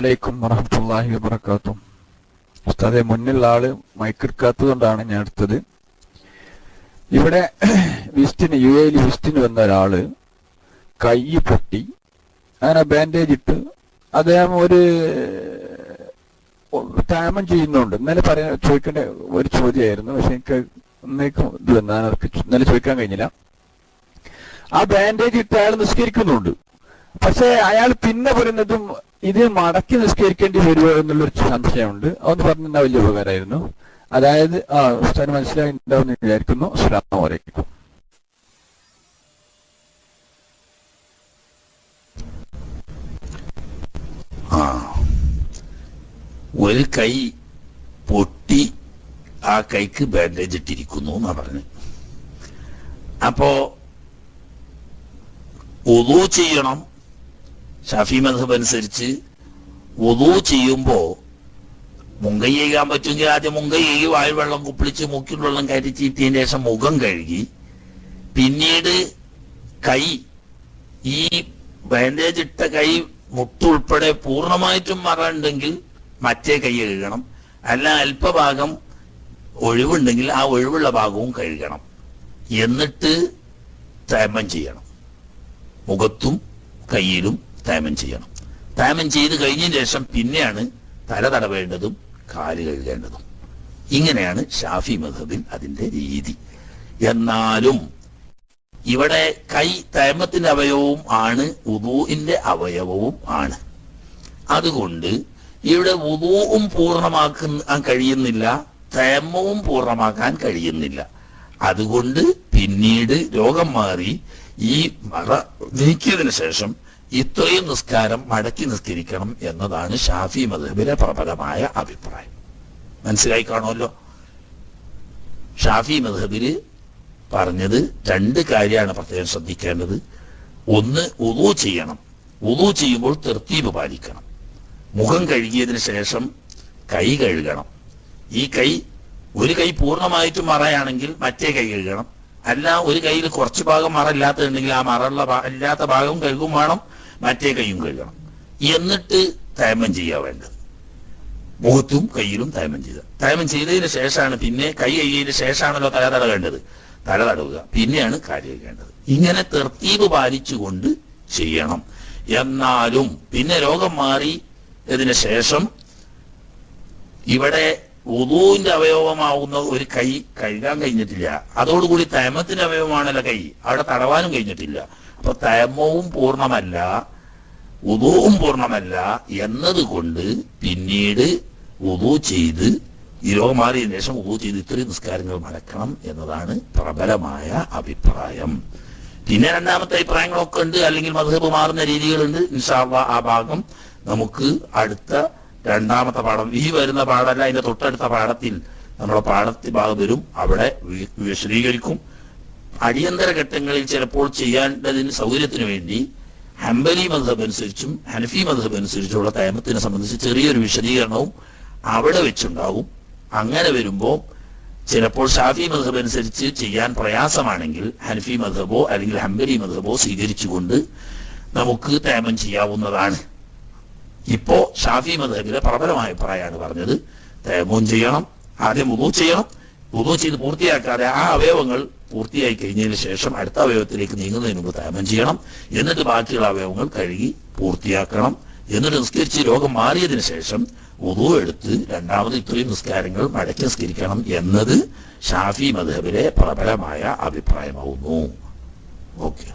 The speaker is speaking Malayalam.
അലൈക്കും വറഹമുല്ലാഹി വബർക്കാത്തും ഉസ്താദെ മുന്നിലുള്ള ആൾ മൈക്കെടുക്കാത്തത് കൊണ്ടാണ് ഞാൻ എടുത്തത്. ഇവിടെ വിസ്റ്റിന് യു എയിൽ വിസ്റ്റിന് വന്ന ഒരാൾ കൈ പൊട്ടി അങ്ങനെ ബാൻഡേജ് ഇട്ട് അദ്ദേഹം ഒരു ടാമം ചെയ്യുന്നുണ്ട്. ഇന്നലെ പറയാൻ ചോദിക്കേണ്ട ഒരു ചോദ്യമായിരുന്നു. പക്ഷെ എനിക്ക് ഇന്നേക്കും ഇത് വന്നു അവർക്ക് ഇന്നലെ ചോദിക്കാൻ കഴിഞ്ഞില്ല. ആ ബാൻഡേജ് ഇട്ട് അയാൾ നിസ്കരിക്കുന്നുണ്ട്. പക്ഷെ അയാൾ പിന്നെ പറയുന്നതും ഇത് മടക്കി നിസ്കരിക്കേണ്ടി വരുമോ എന്നുള്ളൊരു സംശയമുണ്ട്. അതൊന്ന് പറഞ്ഞാൽ വലിയ ഉപകാരമായിരുന്നു. അതായത് ആ ഉസ്താദിന് മനസ്സിലായിട്ടുണ്ടാവും വിചാരിക്കുന്നു. അസ്സലാമു അലൈക്കും. ആ. ഒരു കൈ പൊട്ടി ആ കൈക്ക് ബാൻഡേജ് ഇട്ടിരിക്കുന്നു എന്നാ പറഞ്ഞു. അപ്പോ ഒതു ചെയ്യണം. ഷാഫി മധബ് അനുസരിച്ച് ഒതു ചെയ്യുമ്പോ മുങ്കൈ ചെയ്യാൻ പറ്റുമെങ്കിൽ ആദ്യം മുങ്കൈ ചെയ്യും വായു വെള്ളം കുപ്പിളിച്ച് മൂക്കിൽ വെള്ളം കയറ്റി ചീറ്റിയതിന് ശേഷം മുഖം കഴുകി. പിന്നീട് കൈ ഈ ബാൻഡേജ് ഇട്ട കൈ മുട്ടുൾപ്പെടെ പൂർണമായിട്ടും മറണ്ടെങ്കിൽ മറ്റേ കൈ കഴുകണം. അല്ല അല്പഭാഗം ഒഴിവുണ്ടെങ്കിൽ ആ ഒഴിവുള്ള ഭാഗവും കഴുകണം. എന്നിട്ട് തേമം ചെയ്യണം. മുഖത്തും കയ്യിലും തേമം ചെയ്യണം. തേമൻ ചെയ്ത് കഴിഞ്ഞതിന് ശേഷം പിന്നെയാണ് തല തടവേണ്ടതും കാൽ കഴുകേണ്ടതും. ഇങ്ങനെയാണ് ഷാഫി മധബിൽ അതിന്റെ രീതി. എന്നാലും ഇവിടെ കൈ തേമത്തിന്റെ അവയവവും ആണ് ഉദൂഇന്റെ അവയവവും ആണ്. അതുകൊണ്ട് ഇവിടെ ഉദൂവും പൂർണമാക്കാൻ കഴിയുന്നില്ല തേമവും പൂർണമാക്കാൻ കഴിയുന്നില്ല. അതുകൊണ്ട് പിന്നീട് രോഗം മാറി ഈ മറ നീക്കിയതിനു ശേഷം ഇത്രയും നിസ്കാരം മടക്കി നിസ്കരിക്കണം എന്നതാണ് ഷാഫി മധുബിലെ പ്രബലമായ അഭിപ്രായം. മനസ്സിലായി കാണുമല്ലോ? ഷാഫി മധുബിൽ പറഞ്ഞത് രണ്ട് കാര്യമാണ് പ്രത്യേകം ശ്രദ്ധിക്കേണ്ടത്. ഒന്ന് ഉദു ചെയ്യണം. ഉദു ചെയ്യുമ്പോൾ തെർത്തീപ് പാലിക്കണം. മുഖം കഴുകിയതിന് ശേഷം കൈ കഴുകണം. ഈ കൈ ഒരു കൈ പൂർണമായിട്ടും മറയാണെങ്കിൽ മറ്റേ കൈ കഴുകണം. അല്ല ഒരു കയ്യിൽ കുറച്ച് ഭാഗം മറ ഇല്ലാത്തതുണ്ടെങ്കിൽ ആ ഭാ- ഇല്ലാത്ത ഭാഗം കഴുകും വേണം. മറ്റേ കൈയും കഴുകണം. എന്നിട്ട് തയമം ചെയ്യുക വേണ്ടത്. മുഖത്തും കയ്യിലും തയമം ചെയ്ത. തയമം ചെയ്തതിന് ശേഷമാണ് പിന്നെ കൈ കഴിയതിന് ശേഷമാണല്ലോ തല തടവേണ്ടത് തല തടവുക. പിന്നെയാണ് കാര്യം ചെയ്യേണ്ടത്. ഇങ്ങനെ തെർത്തീവ് പാലിച്ചുകൊണ്ട് ചെയ്യണം. എന്നാലും പിന്നെ രോഗം മാറി ഇതിന് ശേഷം ഇവിടെ ഉദൂവിന്റെ അവയവമാവുന്ന ഒരു കൈ കഴുകാൻ കഴിഞ്ഞിട്ടില്ല. അതോടുകൂടി തയമത്തിന്റെ അവയവമാണല്ലോ കൈ. അവിടെ തടവാനും കഴിഞ്ഞിട്ടില്ല. അപ്പൊ തയമവും പൂർണമല്ല. ഉദൂവും പൂർണമല്ല എന്നതുകൊണ്ട് പിന്നീട് ഉദു ചെയ്ത് ഈ രോഗം മാറിയതിനു ശേഷം ഉദു ചെയ്ത് ഇത്രയും നിസ്കാരങ്ങൾ മടക്കണം എന്നതാണ് പ്രബലമായ അഭിപ്രായം. പിന്നെ രണ്ടാമത്തെ അഭിപ്രായങ്ങളൊക്കെ ഉണ്ട്. അല്ലെങ്കിൽ മധുഹബ് മാറുന്ന രീതികളുണ്ട്. ഇൻഷാള്ള ആ ഭാഗം നമുക്ക് അടുത്ത രണ്ടാമത്തെ പാഠം. ഈ വരുന്ന പാഠമല്ല അതിന്റെ തൊട്ടടുത്ത പാഠത്തിൽ നമ്മുടെ പാഠത്തിൽ ഭാഗം വരും. അവിടെ വിശദീകരിക്കും. അടിയന്തര ഘട്ടങ്ങളിൽ ചിലപ്പോൾ ചെയ്യേണ്ടതിന് സൗകര്യത്തിന് വേണ്ടി ഹംബലി മധബ് അനുസരിച്ചും ഹനഫി മധബ് അനുസരിച്ചുള്ള തേമത്തിനെ സംബന്ധിച്ച് ചെറിയൊരു വിശദീകരണവും അവിടെ വെച്ചുണ്ടാവും. അങ്ങനെ വരുമ്പോൾ ചിലപ്പോൾ ഷാഫി മധബ് അനുസരിച്ച് ചെയ്യാൻ പ്രയാസമാണെങ്കിൽ ഹനഫി മധബോ അല്ലെങ്കിൽ ഹംബലി മധബോ സ്വീകരിച്ചുകൊണ്ട് നമുക്ക് തേമം ചെയ്യാവുന്നതാണ്. ഇപ്പോ ഷാഫി മധബിലെ പ്രബലമായ അഭിപ്രായമാണ് പറഞ്ഞത്. തേമവും ചെയ്യണം ആദ്യം മുഖവും ചെയ്യണം ഉദു ചെയ്ത് പൂർത്തിയാക്കാതെ ആ അവയവങ്ങൾ പൂർത്തിയായി കഴിഞ്ഞതിന് ശേഷം അടുത്ത അവയവത്തിലേക്ക് നീങ്ങുന്നതിന് മുമ്പ് തയമം ചെയ്യണം. എന്നിട്ട് ബാക്കിയുള്ള അവയവങ്ങൾ കഴുകി പൂർത്തിയാക്കണം. എന്നിട്ട് നിസ്കരിച്ച് രോഗം മാറിയതിന് ശേഷം ഉദു എടുത്ത് രണ്ടാമത് ഇത്രയും നിസ്കാരങ്ങൾ മടക്കി നിസ്കരിക്കണം എന്നത് ഷാഫി മധബിലെ പ്രബലമായ അഭിപ്രായമാവുന്നു. ഓക്കെ.